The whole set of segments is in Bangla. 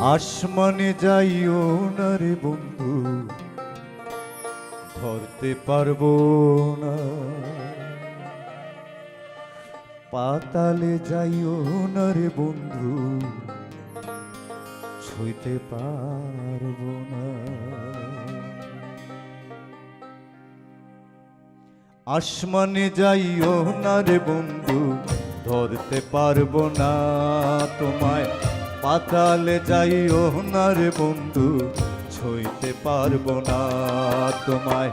আসমানে যাইও না রে বন্ধু, ধরতে পারব না। পাতালে যাইও না রে বন্ধু, ছুঁইতে পারব না। আসমানে যাইও না রে বন্ধু, ধরতে পারব না তোমায়। পাতালে যাইও না রে বন্ধু, ছইতে পারব না তোমায়।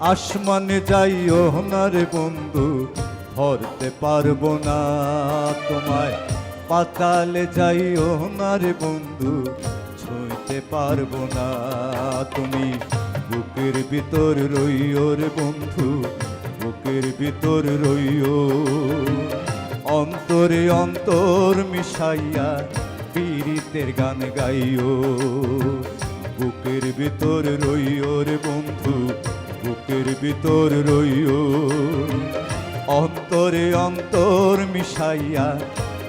আসমানে যাইও না রে বন্ধু, ধরতে পারব না তোমায়। পাতালে যাইও না রে বন্ধু, ছইতে পারব না তুমি। বুকের ভিতর রইও রে বন্ধু, বুকের ভিতর রইও। অন্তরে অন্তর মিশাইয়া পীড়িতের গান গাইও। বুকের ভিতর রইও রে বন্ধু, বুকের ভিতর রইও। অন্তরে অন্তর মিশাইয়া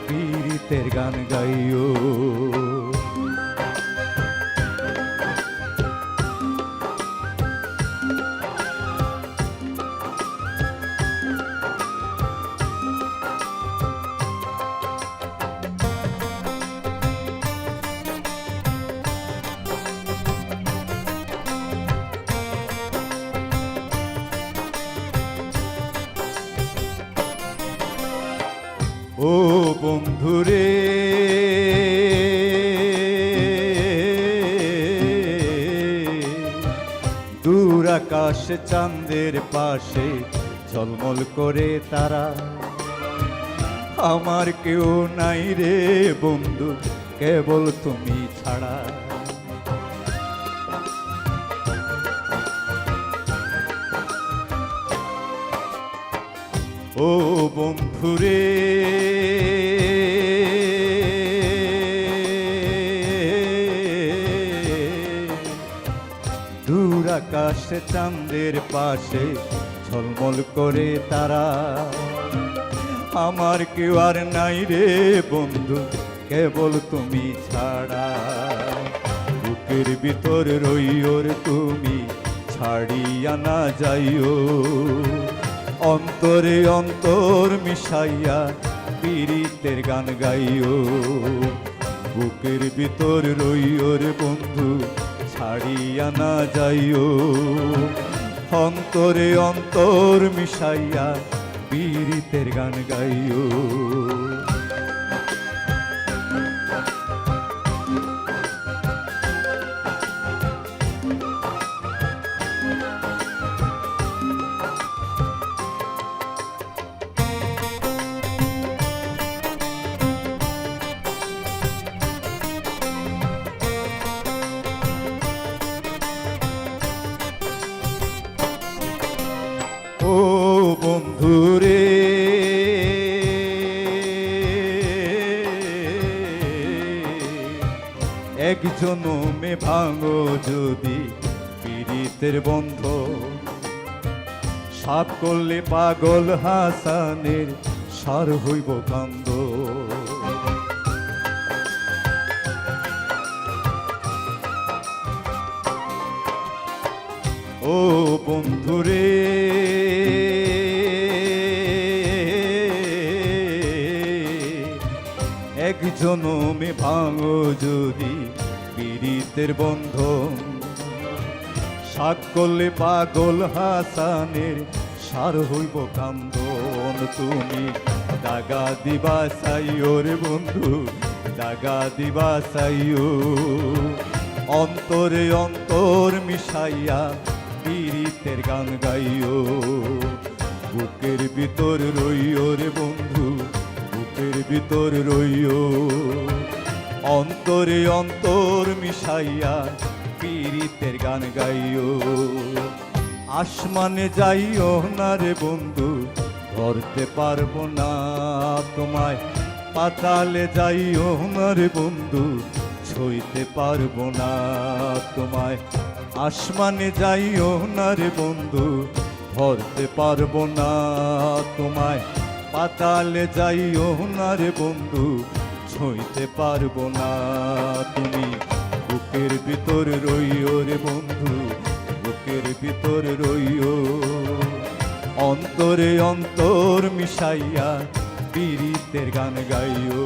পীড়িতের গান গাইও। ও বন্ধুরে। দূর আকাশ চাঁদের পাশে ঝলমল করে তারা। আমার কেউ নাই রে বন্ধু, কেবল তুমি ছাড়া। ও বন্ধুরে। দূর আকাশে চাঁদের পাশে ঝলমল করে তারা। আমার কেউ আর নাই রে বন্ধু, কেবল তুমি ছাড়া। বুকের ভিতর রইওর তুমি, ছাড়িয়া না যাইও। অন্তরে অন্তর মিশাইয়া পীড়িতের গান গাইও। বুকের ভিতর রে বন্ধু, ছাড়িয়া না যাইও। অন্তরে অন্তর মিশাইয়া পীড়িতের গান গাইও। বন্ধুরে একজন মে ভাঙো যদি পীড়িতের বন্ধ। সাপ করলে পাগল হাসানের সার হইব কান্দ। ও বন্ধুরে একজন মে ভাঙো যদি পীড়িতের বন্ধন। সাক করলে পাগল হাসানের, সার হইব কান্দন তুমি। দাগা দিবা সাইও রে বন্ধু, দাগা দিবা সাইও অন্তরে অন্তর মিশাইয়া পীড়িতের গান গাইও বুকের ভিতর রইও রে বন্ধু ভিতর রইও। অন্তরে অন্তর মিশাইয়া পীড়িতের গান গাইও। আসমানে যাইও না রে বন্ধু, ধরতে পারব না তোমায়। পাতালে যাইও না রে বন্ধু, ছইতে পারব না তোমায়। আসমানে যাইও না রে বন্ধু, ধরতে পারব না তোমায়। পাতালে যাইও না রে বন্ধু, ছইতে পারব না তুমি। বুকের ভিতর রইও রে বন্ধু, বুকের ভিতর রইও। অন্তরে অন্তর মিশাইয়া পীড়িতের গান গাইও।